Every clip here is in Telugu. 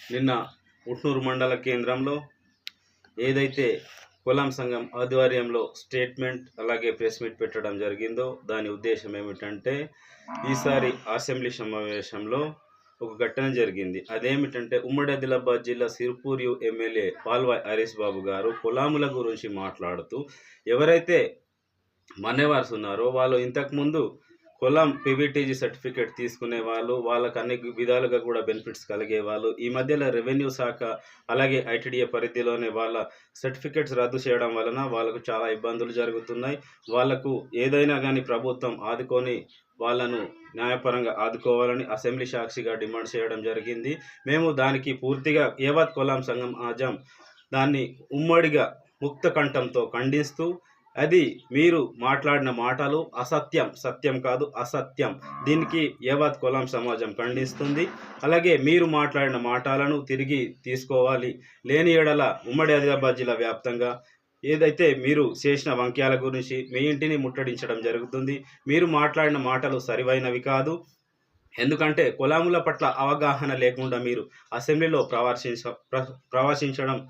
నిన్న ఉట్నూరు మండల కేంద్రంలో ఏదైతే కులం సంఘం ఆధ్వర్యంలో స్టేట్మెంట్ అలాగే ప్రెస్ మీట్ పెట్టడం జరిగిందో దాని ఉద్దేశం ఏమిటంటే ఈసారి అసెంబ్లీ సమావేశంలో ఒక ఘటన జరిగింది. అదేమిటంటే ఉమ్మడి ఆదిలాబాద్ జిల్లా సిర్పూర్ ఎమ్మెల్యే పాల్వాయ్ హరీష్ బాబు గారు కులాముల గురించి మాట్లాడుతూ ఎవరైతే మన్నెవార్స్ ఉన్నారో వాళ్ళు ఇంతకుముందు కులం పీవీటీజీ సర్టిఫికేట్ తీసుకునే వాళ్ళు వాళ్ళకు అన్ని విధాలుగా కూడా బెనిఫిట్స్ కలిగే వాళ్ళు ఈ మధ్యలో రెవెన్యూ శాఖ అలాగే ఐటీడీఏ పరిధిలోనే వాళ్ళ సర్టిఫికేట్స్ రద్దు చేయడం వలన వాళ్ళకు చాలా ఇబ్బందులు జరుగుతున్నాయి. వాళ్ళకు ఏదైనా కానీ ప్రభుత్వం ఆదుకొని వాళ్ళను న్యాయపరంగా ఆదుకోవాలని అసెంబ్లీ సాక్షిగా డిమాండ్ చేయడం జరిగింది. మేము దానికి పూర్తిగా ఏవత్ కులాం సంఘం ఆజాం దాన్ని ఉమ్మడిగా ముక్త కంఠంతో ఖండిస్తూ అది మీరు మాట్లాడిన మాటలు అసత్యం సత్యం కాదు అసత్యం. దీనికి యావత్ కులం సమాజం ఖండిస్తుంది. అలాగే మీరు మాట్లాడిన మాటలను తిరిగి తీసుకోవాలి. లేని ఎడల ఉమ్మడి ఆదిలాబాద్ జిల్లా వ్యాప్తంగా ఏదైతే మీరు చేసిన వంక్యాల గురించి మీ ఇంటిని ముట్టడించడం జరుగుతుంది. మీరు మాట్లాడిన మాటలు సరివైనవి కాదు. ఎందుకంటే కులాముల పట్ల అవగాహన లేకుండా మీరు అసెంబ్లీలో ప్రవర్శించ ప్రవర్శించడం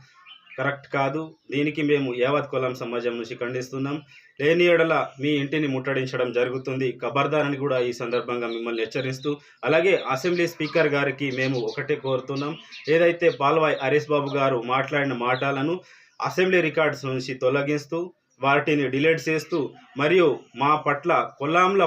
కరెక్ట్ కాదు. దీనికి మేము యావత్ కులం సమాజం నుంచి ఖండిస్తున్నాం. లేని ఎడల మీ ఇంటిని ముట్టడించడం జరుగుతుంది. ఖబర్దారని కూడా ఈ సందర్భంగా మిమ్మల్ని హెచ్చరిస్తూ అలాగే అసెంబ్లీ స్పీకర్ గారికి మేము ఒకటే కోరుతున్నాం. ఏదైతే పాల్వాయ్ హరీష్ బాబు గారు మాట్లాడిన మాటలను అసెంబ్లీ రికార్డ్స్ నుంచి తొలగిస్తూ వాటిని డిలీట్ చేస్తూ మరియు మా పట్ల కులాంల